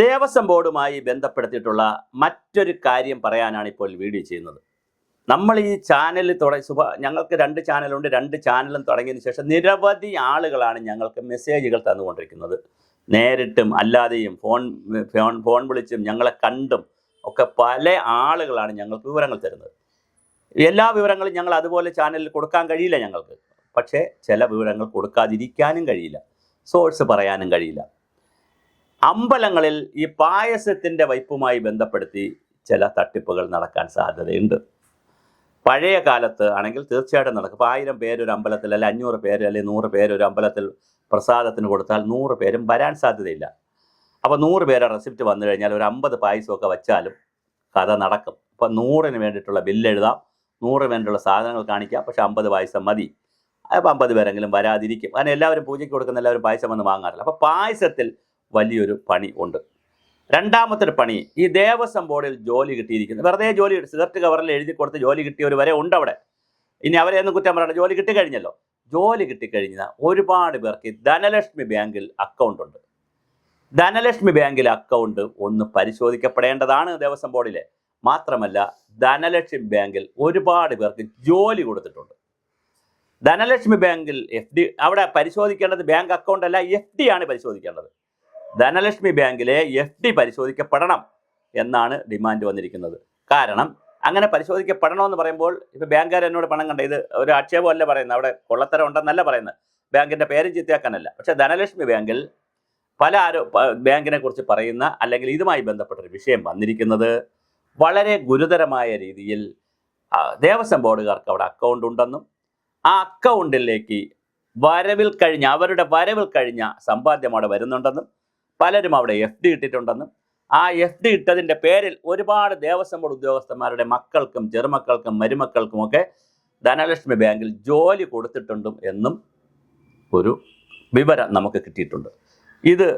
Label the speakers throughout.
Speaker 1: ദേവസ്വം ബോർഡുമായി ബന്ധപ്പെടുത്തിയിട്ടുള്ള മറ്റൊരു കാര്യം പറയാനാണ് ഇപ്പോൾ വീഡിയോ ചെയ്യുന്നത്. നമ്മൾ ഈ ചാനൽ തുടങ്ങി സുഭ ഞങ്ങൾക്ക് രണ്ട് ചാനലുണ്ട്. രണ്ട് ചാനലും തുടങ്ങിയതിന് ശേഷം നിരവധി ആളുകളാണ് ഞങ്ങൾക്ക് മെസ്സേജുകൾ തന്നുകൊണ്ടിരിക്കുന്നത്. നേരിട്ടും അല്ലാതെയും ഫോൺ ഫോൺ ഫോൺ വിളിച്ചും ഞങ്ങളെ കണ്ടും ഒക്കെ പല ആളുകളാണ് ഞങ്ങൾക്ക് വിവരങ്ങൾ തരുന്നത്. എല്ലാ വിവരങ്ങളും ഞങ്ങൾ അതുപോലെ ചാനലിൽ കൊടുക്കാൻ കഴിയില്ല ഞങ്ങൾക്ക്. പക്ഷേ ചില വിവരങ്ങൾ കൊടുക്കാതിരിക്കാനും കഴിയില്ല. സോഴ്സ് പറയാനും കഴിയില്ല. അമ്പലങ്ങളിൽ ഈ പായസത്തിന്റെ വയ്പുമായി ബന്ധപ്പെടുത്തി ചില തട്ടിപ്പുകൾ നടക്കാൻ സാധ്യതയുണ്ട്. പഴയ കാലത്ത് ആണെങ്കിൽ തീർച്ചയായിട്ടും നടക്കും. ഇപ്പോൾ ആയിരം പേരൊരു അമ്പലത്തിൽ അല്ലെ അഞ്ഞൂറ് പേര് അല്ലെങ്കിൽ നൂറ് പേര് ഒരു അമ്പലത്തിൽ പ്രസാദത്തിന് കൊടുത്താൽ നൂറ് പേരും വരാൻ സാധ്യതയില്ല. അപ്പോൾ നൂറ് പേരെ റെസിപ്റ്റ് വന്നു കഴിഞ്ഞാൽ ഒരു അമ്പത് പായസമൊക്കെ വെച്ചാലും കഥ നടക്കും. അപ്പോൾ നൂറിന് വേണ്ടിയിട്ടുള്ള ബില്ല് എഴുതാം. നൂറിന് വേണ്ടിയിട്ടുള്ള സാധനങ്ങൾ കാണിക്കാം. പക്ഷേ അമ്പത് പായസം മതി. അപ്പോൾ അമ്പത് പേരെങ്കിലും വരാതിരിക്കും. കാരണം എല്ലാവരും പൂജയ്ക്ക് കൊടുക്കുന്ന എല്ലാവരും പായസം വന്ന് വാങ്ങാറില്ല. അപ്പോൾ പായസത്തിൽ വലിയൊരു പണി ഉണ്ട്. രണ്ടാമത്തെ ഒരു പണി ഈ ദേവസ്വം ബോർഡിൽ ജോലി കിട്ടിയിരിക്കുന്നു. വെറുതെ ജോലി സിഗരറ്റ് കവറിൽ എഴുതി കൊടുത്ത് ജോലി കിട്ടിയവർ വരെ ഉണ്ട് അവിടെ. ഇനി അവരെ കുറ്റം പറയണ്ട ജോലി കിട്ടിക്കഴിഞ്ഞല്ലോ. ജോലി കിട്ടിക്കഴിഞ്ഞ ഒരുപാട് പേർക്ക് ധനലക്ഷ്മി ബാങ്കിൽ അക്കൗണ്ട് ഉണ്ട്. ധനലക്ഷ്മി ബാങ്കിൽ അക്കൗണ്ട് ഒന്ന് പരിശോധിക്കപ്പെടേണ്ടതാണ് ദേവസ്വം ബോർഡിലെ. മാത്രമല്ല ധനലക്ഷ്മി ബാങ്കിൽ ഒരുപാട് പേർക്ക് ജോലി കൊടുത്തിട്ടുണ്ട്. ധനലക്ഷ്മി ബാങ്കിൽ എഫ് ഡി അവിടെ പരിശോധിക്കേണ്ടത് ബാങ്ക് അക്കൗണ്ട് അല്ല എഫ് ഡി ആണ് പരിശോധിക്കേണ്ടത്. ധനലക്ഷ്മി ബാങ്കിലെ എഫ് ഡി പരിശോധിക്കപ്പെടണം എന്നാണ് ഡിമാൻഡ് വന്നിരിക്കുന്നത്. കാരണം അങ്ങനെ പരിശോധിക്കപ്പെടണമെന്ന് പറയുമ്പോൾ ഇപ്പോൾ ബാങ്കുകാർ എന്നോട് പണം കണ്ട ഇത് ഒരു ആക്ഷേപമല്ല പറയുന്നത്. അവിടെ കൊള്ളത്തരം ഉണ്ടെന്നല്ല പറയുന്നത്. ബാങ്കിന്റെ പേരും ചിത്തിയാക്കാനല്ല. പക്ഷേ ധനലക്ഷ്മി ബാങ്കിൽ പല ആരോ ബാങ്കിനെ കുറിച്ച് പറയുന്ന അല്ലെങ്കിൽ ഇതുമായി ബന്ധപ്പെട്ടൊരു വിഷയം വന്നിരിക്കുന്നത് വളരെ ഗുരുതരമായ രീതിയിൽ ദേവസ്വം ബോർഡുകാർക്ക് അവിടെ അക്കൗണ്ട് ഉണ്ടെന്നും ആ അക്കൗണ്ടിലേക്ക് വരവിൽ കഴിഞ്ഞ അവരുടെ വരവിൽ കഴിഞ്ഞ സമ്പാദ്യം അവിടെ വരുന്നുണ്ടെന്നും പലരും അവിടെ എഫ് ഡി ഇട്ടിട്ടുണ്ടെന്നും ആ എഫ് ഡി ഇട്ടതിന്റെ പേരിൽ ഒരുപാട് ദേവസ്വം ബോർഡ് ഉദ്യോഗസ്ഥന്മാരുടെ മക്കൾക്കും ചെറുമക്കൾക്കും മരുമക്കൾക്കുമൊക്കെ ധനലക്ഷ്മി ബാങ്കിൽ ജോലി കൊടുത്തിട്ടുണ്ടും എന്നും ഒരു വിവരം നമുക്ക് കിട്ടിയിട്ടുണ്ട്. ഇത്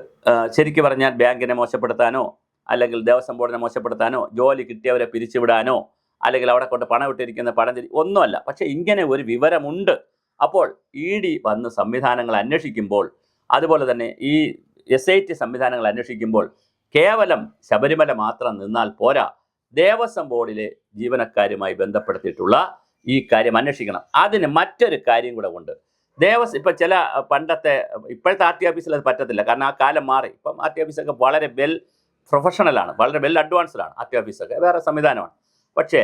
Speaker 1: ശരിക്കും പറഞ്ഞാൽ ബാങ്കിനെ മോശപ്പെടുത്താനോ അല്ലെങ്കിൽ ദേവസ്വം ബോർഡിനെ മോശപ്പെടുത്താനോ ജോലി കിട്ടിയവരെ പിരിച്ചുവിടാനോ അല്ലെങ്കിൽ അവിടെ കൊണ്ട് പണം ഇട്ടിരിക്കുന്ന പണം തിരി ഒന്നുമല്ല. പക്ഷേ ഇങ്ങനെ ഒരു വിവരമുണ്ട്. അപ്പോൾ ഇ ഡി വന്ന് സംവിധാനങ്ങൾ അന്വേഷിക്കുമ്പോൾ അതുപോലെ തന്നെ ഈ എസ് ഐ ടി സംവിധാനങ്ങൾ അന്വേഷിക്കുമ്പോൾ കേവലം ശബരിമല മാത്രം നിന്നാൽ പോരാ. ദേവസ്വം ബോർഡിലെ ജീവനക്കാരുമായി ബന്ധപ്പെടുത്തിയിട്ടുള്ള ഈ കാര്യം അന്വേഷിക്കണം. അതിന് മറ്റൊരു കാര്യം കൂടെ ഉണ്ട്. ദേവസ്വം ഇപ്പം ചില പണ്ടത്തെ ഇപ്പോഴത്തെ ആർ ടി ഓഫീസിൽ അത് പറ്റത്തില്ല. കാരണം ആ കാലം മാറി. ഇപ്പം ആർ ടി ഓഫീസൊക്കെ വളരെ വെൽ പ്രൊഫഷണലാണ് വളരെ വെൽ അഡ്വാൻസ്ഡാണ് ആർ ടി ഓഫീസൊക്കെ. വേറെ സംവിധാനമാണ്. പക്ഷേ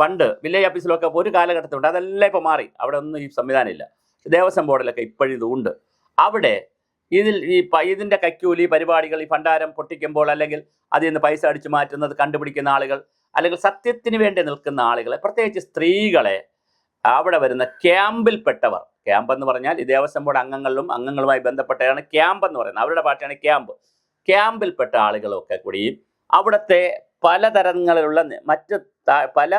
Speaker 1: പണ്ട് വില്ലേജ് ഓഫീസിലൊക്കെ ഒരു കാലഘട്ടത്തിലുണ്ട്. അതെല്ലാം ഇപ്പോൾ മാറി. അവിടെ ഒന്നും ഈ സംവിധാനം ഇല്ല. ദേവസ്വം ബോർഡിലൊക്കെ ഇപ്പോഴും ഇതുണ്ട് അവിടെ ഇതിൽ ഈ ഇതിന്റെ കൈക്കൂലി പരിപാടികൾ ഈ ഭണ്ഡാരം പൊട്ടിക്കുമ്പോൾ അല്ലെങ്കിൽ അതിൽ നിന്ന് പൈസ അടിച്ചു മാറ്റുന്നത് കണ്ടുപിടിക്കുന്ന ആളുകൾ അല്ലെങ്കിൽ സത്യത്തിന് വേണ്ടി നിൽക്കുന്ന ആളുകളെ പ്രത്യേകിച്ച് സ്ത്രീകളെ അവിടെ വരുന്ന ക്യാമ്പിൽപ്പെട്ടവർ. ക്യാമ്പ് എന്ന് പറഞ്ഞാൽ ഈ ദേവസ്വം ബോർഡ് അംഗങ്ങളിലും അംഗങ്ങളുമായി ബന്ധപ്പെട്ടതാണ് ക്യാമ്പ് എന്ന് പറയുന്നത്. അവരുടെ പാർട്ടിയാണ് ക്യാമ്പ്. ക്യാമ്പിൽപ്പെട്ട ആളുകളൊക്കെ കൂടിയും അവിടുത്തെ പലതരങ്ങളിലുള്ള മറ്റ് പല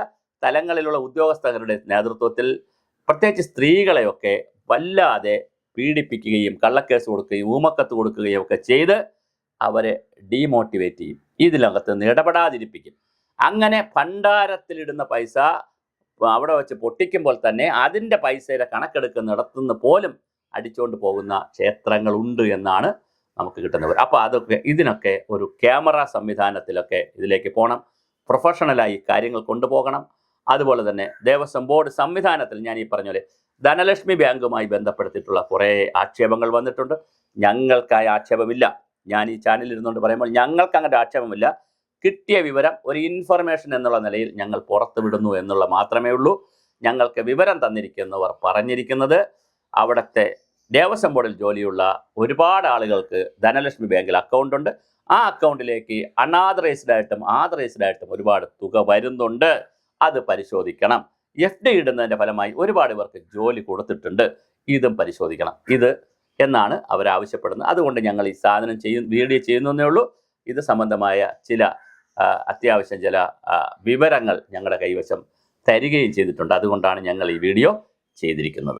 Speaker 1: തലങ്ങളിലുള്ള ഉദ്യോഗസ്ഥരുടെ നേതൃത്വത്തിൽ പ്രത്യേകിച്ച് സ്ത്രീകളെയൊക്കെ വല്ലാതെ പീഡിപ്പിക്കുകയും കള്ളക്കേസ് കൊടുക്കുകയും ഊമക്കത്ത് കൊടുക്കുകയും ഒക്കെ ചെയ്ത് അവരെ ഡീമോട്ടിവേറ്റ് ചെയ്യും. ഇതിനകത്ത് നിന്ന് ഇടപെടാതിരിപ്പിക്കും. അങ്ങനെ ഭണ്ഡാരത്തിലിടുന്ന പൈസ അവിടെ വെച്ച് പൊട്ടിക്കുമ്പോൾ തന്നെ അതിന്റെ പൈസയുടെ കണക്കെടുക്കുന്നിടത്തുനിന്ന് പോലും അടിച്ചുകൊണ്ട് പോകുന്ന ക്ഷേത്രങ്ങളുണ്ട് എന്നാണ് നമുക്ക് കിട്ടുന്നവർ അപ്പോൾ അതൊക്കെ ഇതിനൊക്കെ ഒരു ക്യാമറ സംവിധാനത്തിലൊക്കെ ഇതിലേക്ക് പോകണം. പ്രൊഫഷണലായി കാര്യങ്ങൾ കൊണ്ടുപോകണം. അതുപോലെ തന്നെ ദേവസ്വം ബോർഡ് സംവിധാനത്തിൽ ഞാൻ ഈ പറഞ്ഞ പോലെ ധനലക്ഷ്മി ബാങ്കുമായി ബന്ധപ്പെടുത്തിയിട്ടുള്ള കുറേ ആക്ഷേപങ്ങൾ വന്നിട്ടുണ്ട്. ഞങ്ങൾക്കായ ആക്ഷേപമില്ല. ഞാൻ ഈ ചാനലിൽ ഇരുന്നുകൊണ്ട് പറയുമ്പോൾ ഞങ്ങൾക്ക് അങ്ങനെ ആക്ഷേപമില്ല. കിട്ടിയ വിവരം ഒരു ഇൻഫർമേഷൻ എന്നുള്ള നിലയിൽ ഞങ്ങൾ പുറത്തു വിടുന്നു എന്നുള്ള മാത്രമേ ഉള്ളൂ. ഞങ്ങൾക്ക് വിവരം തന്നിരിക്കുന്നവർ പറഞ്ഞിരിക്കുന്നത് അവിടുത്തെ ദേവസ്വം ബോർഡിൽ ജോലിയുള്ള ഒരുപാട് ആളുകൾക്ക് ധനലക്ഷ്മി ബാങ്കിൽ അക്കൗണ്ട് ഉണ്ട്. ആ അക്കൗണ്ടിലേക്ക് അൺആതറൈസ്ഡ് ആയിട്ടും ആതറൈസ്ഡ് ആയിട്ടും ഒരുപാട് തുക വരുന്നുണ്ട്. അത് പരിശോധിക്കണം. എഫ് ഡി ഇടുന്നതിന്റെ ഫലമായി ഒരുപാട് പേർക്ക് ജോലി കൊടുത്തിട്ടുണ്ട്. ഇതും പരിശോധിക്കണം. ഇത് എന്നാണ് അവർ ആവശ്യപ്പെടുന്നത്. അതുകൊണ്ട് ഞങ്ങൾ ഈ സാധനം ചെയ്യും വീഡിയോ ചെയ്യുന്നതേ ഉള്ളൂ. ഇത് സംബന്ധമായ ചില അത്യാവശ്യം ചില വിവരങ്ങൾ ഞങ്ങളുടെ കൈവശം തരികയും ചെയ്തിട്ടുണ്ട്. അതുകൊണ്ടാണ് ഞങ്ങൾ ഈ വീഡിയോ ചെയ്തിരിക്കുന്നത്.